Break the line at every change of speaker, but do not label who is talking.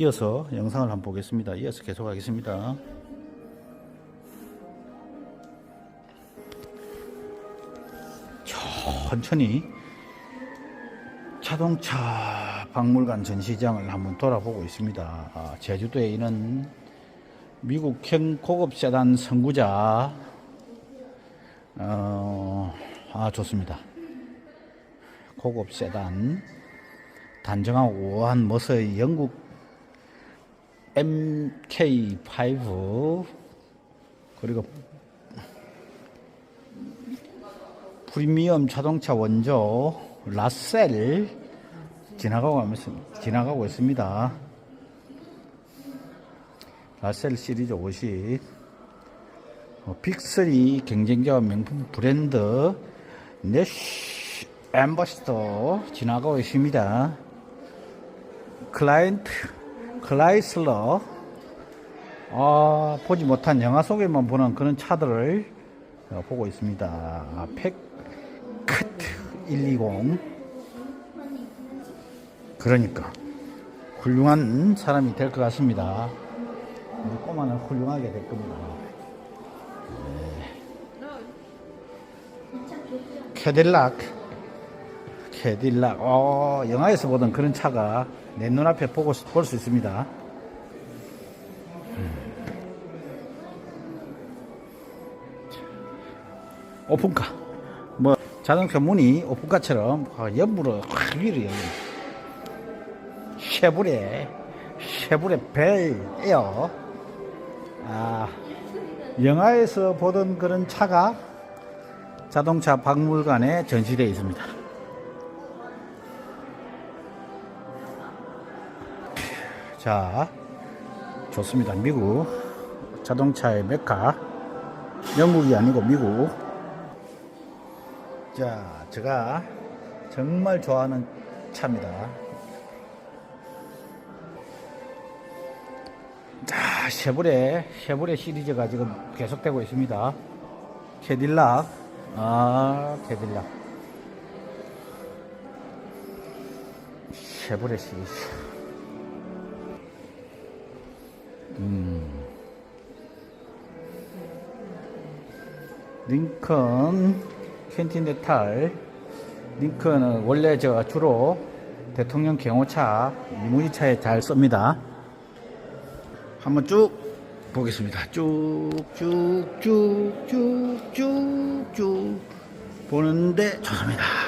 이어서 영상을 한번 보겠습니다. 이어서 계속 하겠습니다. 천천히 자동차 박물관 전시장을 한번 돌아보고 있습니다. 아, 제주도에 있는 미국형 고급 세단 선구자 어, 아 좋습니다. 고급 세단 단정하고 우아한 모습의 영국 MK5 그리고 프리미엄 자동차 원조 라셀 지나가고, 있- 지나가고 있습니다. 라셀 시리즈 50 어, 빅3 경쟁자와 명품 브랜드 내쉬 엠버스터 지나가고 있습니다. 클라이언트 클라이슬러 아, 보지 못한 영화 속에만 보는 그런 차들을 어, 보고 있습니다. 아, 팩카트 120 그러니까 훌륭한 사람이 될 것 같습니다. 꼬마는 훌륭하게 될 겁니다. 네. 캐딜락 캐딜락 어, 영화에서 보던 그런 차가 내 눈앞에 보고 볼 수 있습니다. 오픈카. 뭐 자동차 문이 오픈카처럼 확 옆으로 확 위로 열립니다. 쉐보레, 쉐보레 벨 에어. 아, 영화에서 보던 그런 차가 자동차 박물관에 전시되어 있습니다. 자, 좋습니다. 미국 자동차의 메카. 영국이 아니고 미국. 자, 제가 정말 좋아하는 차입니다. 자, 쉐보레, 쉐보레 시리즈가 지금 계속되고 있습니다. 캐딜락, 아, 캐딜락. 쉐보레 시리즈. 링컨 켄티네탈. 링컨은 원래 저 주로 대통령 경호차 리무진차에 잘 씁니다. 한번 쭉 보겠습니다. 쭉쭉쭉쭉쭉쭉. 보는데 좋습니다